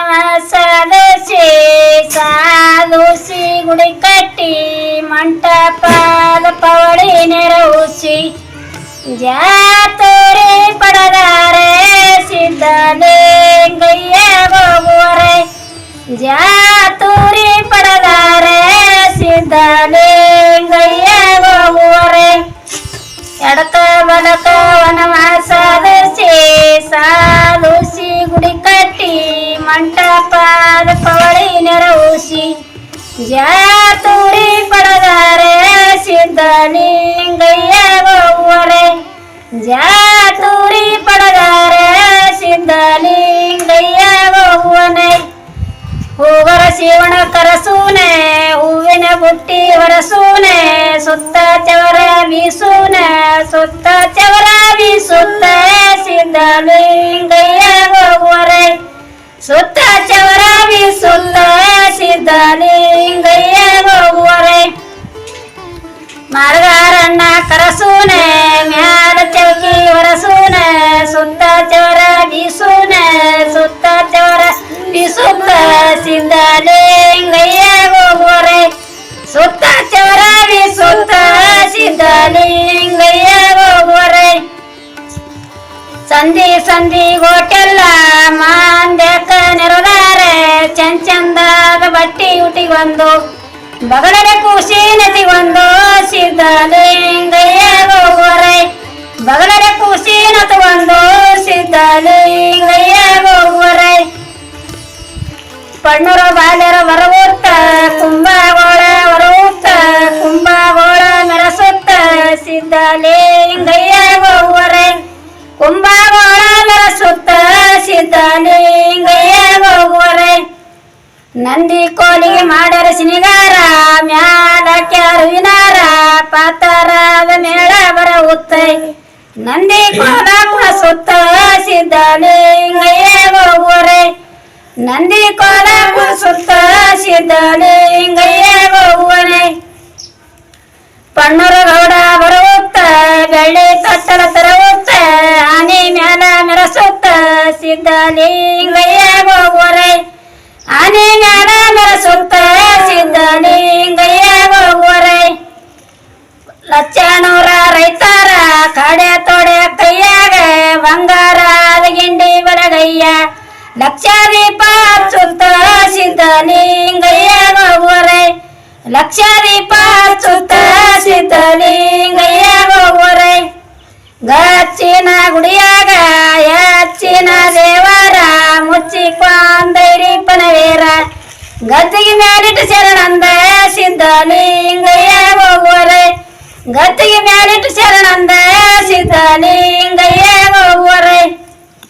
ವನವಾಸದಸಿ ಸಾಧುಸಿ ಗುಡಿ ಕಟ್ಟಿ ಮಂಟಪದ ಪವಳಿ ನೆರವುಸಿ ಜಾತರೆ ಪಡದಾರೆ ಸಿದ್ಧಲಿಂಗಯ್ಯ ಹೋಗುವರೆ ಜಾತುರಿ ಪಡದಾರೆ ಸಿದ್ಧಲಿಂಗಯ್ಯ ಹೋಗುವರೆ ಎಡಕ ಬಲಕ ಮಂಟಪದ ಪವಳಿ ನೆರವುಸಿ ಜಾತುರಿ ಪಡದಾರೆ ಸಿದ್ಧಲಿಂಗಯ್ಯ ಜಯ ಜಾತುರಿ ಪಡದಾರೆ ಸಿದ್ಧಲಿಂಗಯ್ಯ ಹೋಗುವನೆ ಹೂವರ ಶಿವಣ ಕರಸೂನೆ, ಹೂವಿನ ಬುಟ್ಟಿ ಹೊರಸೂನೆ, ಸುತ್ತ ಚವರ ಬೀಸೂನೆ, ಸುತ್ತ ಚವರ ಬೀಸುತ್ತ ಹೋಗುವರೆ ಸುತ್ತ ಚವರ ಬೀಸುತ್ತ ಸಿದ್ಧಲಿಂಗಯ್ಯ ಹೋಗುವರೆ ಮಾರ್ಗಾರಣ್ಣ ಕರಸೂನೆ, ಮ್ಯಾಲ ಚೌಕಿ ಹೊರಸೂನೆ ಸುತ್ತ ಚವರ ಬೀಸೂನೆ, ಸುತ್ತ ಚವರ ಬೀಸುತ್ತ ಸಿದ್ಧಲಿಂಗಯ್ಯ ಹೋಗುವರೆ ಸಂಧಿ ಸಂಧಿ ಹೋಟೆಲ್ಲ ಮಾಂದ್ಯಕ ನೆರದಾರೆ ಚಂದ ಚಂದದ ಬಟ್ಟಿ ಒಂದು. ಬಗಲರ ಖುಷಿ ನದಿ ಸಿದ್ಧಲಿಂಗಯ್ಯ ಹೋಗುವರೆ ಬಗಲರ ಖುಷಿ ನತಗೊಂದು ಸಿದ್ಧಲಿಂಗಯ್ಯ ಹೋಗುವರೆ ಪಣ್ಣೂರ ಬಾಲ್ಯರ ಹೊರಗುತ್ತ ಕುಂಭಗೋಳ ಹೊರಗುತ್ತ ಕುಂಭಗೋಳ ಮೆರಸುತ್ತ ಸಿದ್ಧಲಿಂಗಯ್ಯ ಕುಂಭಗೋಳ ಮೆರಸುತ್ತ ಸಿದ್ಧಲಿಂಗಯ್ಯ ಹೋಗುವರೆ ನಂದಿ ಕೋಲಿಗೆ ಮಾಡರ ಸಿನಿಗಾರ ಮ್ಯಾಲ ಕೆರುವಿನಾರ ಪಾತರದ ಮೇಳ ಬರ ಉತ್ತೈ ನಂದಿ ಕೋಲ ಸುತ್ತ ಸಿದ್ಧಲಿಂಗಯ್ಯ ಹೋಗುವರೆ ನಂದಿ ಕೋಲ ಸುತ್ತ ಸಿದ್ಧಲಿಂಗಯ್ಯ ಸಿದ್ಧಲಿಂಗಯ್ಯ ಹೋಗುವರೆ ಆನೆ ಮ್ಯಾಲ ಮೆರಸುತ್ತ ಸಿದ್ಧಲಿಂಗಯ್ಯ ಹೋಗುವರೆ ಲಕ್ಷಣೂರ ರೈತರ ಕಡೆ ತೊಡೆ ಕೈಯಾಗ ಬಂಗಾರದ ಗಿಂಡಿ ಬಲಗಯ್ಯ ಲಕ್ಷದೀಪ ಹಚ್ಚುತ್ತ ಸಿದ್ಧಲಿಂಗಯ್ಯ ಹೋಗುವರೆ ಲಕ್ಷದೀಪ ಹಚ್ಚುತ್ತ ಸಿದ್ಧಲಿಂಗಯ್ಯ ಹೋಗುವರೆ ಗಚ್ಚಿನ ಗುಡಿಯಾಗ ಹಚ್ಚಿ ಕ್ವಾಂದೈರಿ ಪನವೇರ. ಗದ್ದಿಗೆ ಮ್ಯಾಲಿಟ್ಟು ಶರಣಂದ ಸಿದ್ಧಲಿಂಗಯ್ಯ ಹೋಗುವರೆ. ಗದ್ದಿಗೆ ಮ್ಯಾಲಿಟ್ಟು ಶರಣಂದ ಸಿದ್ಧಲಿಂಗ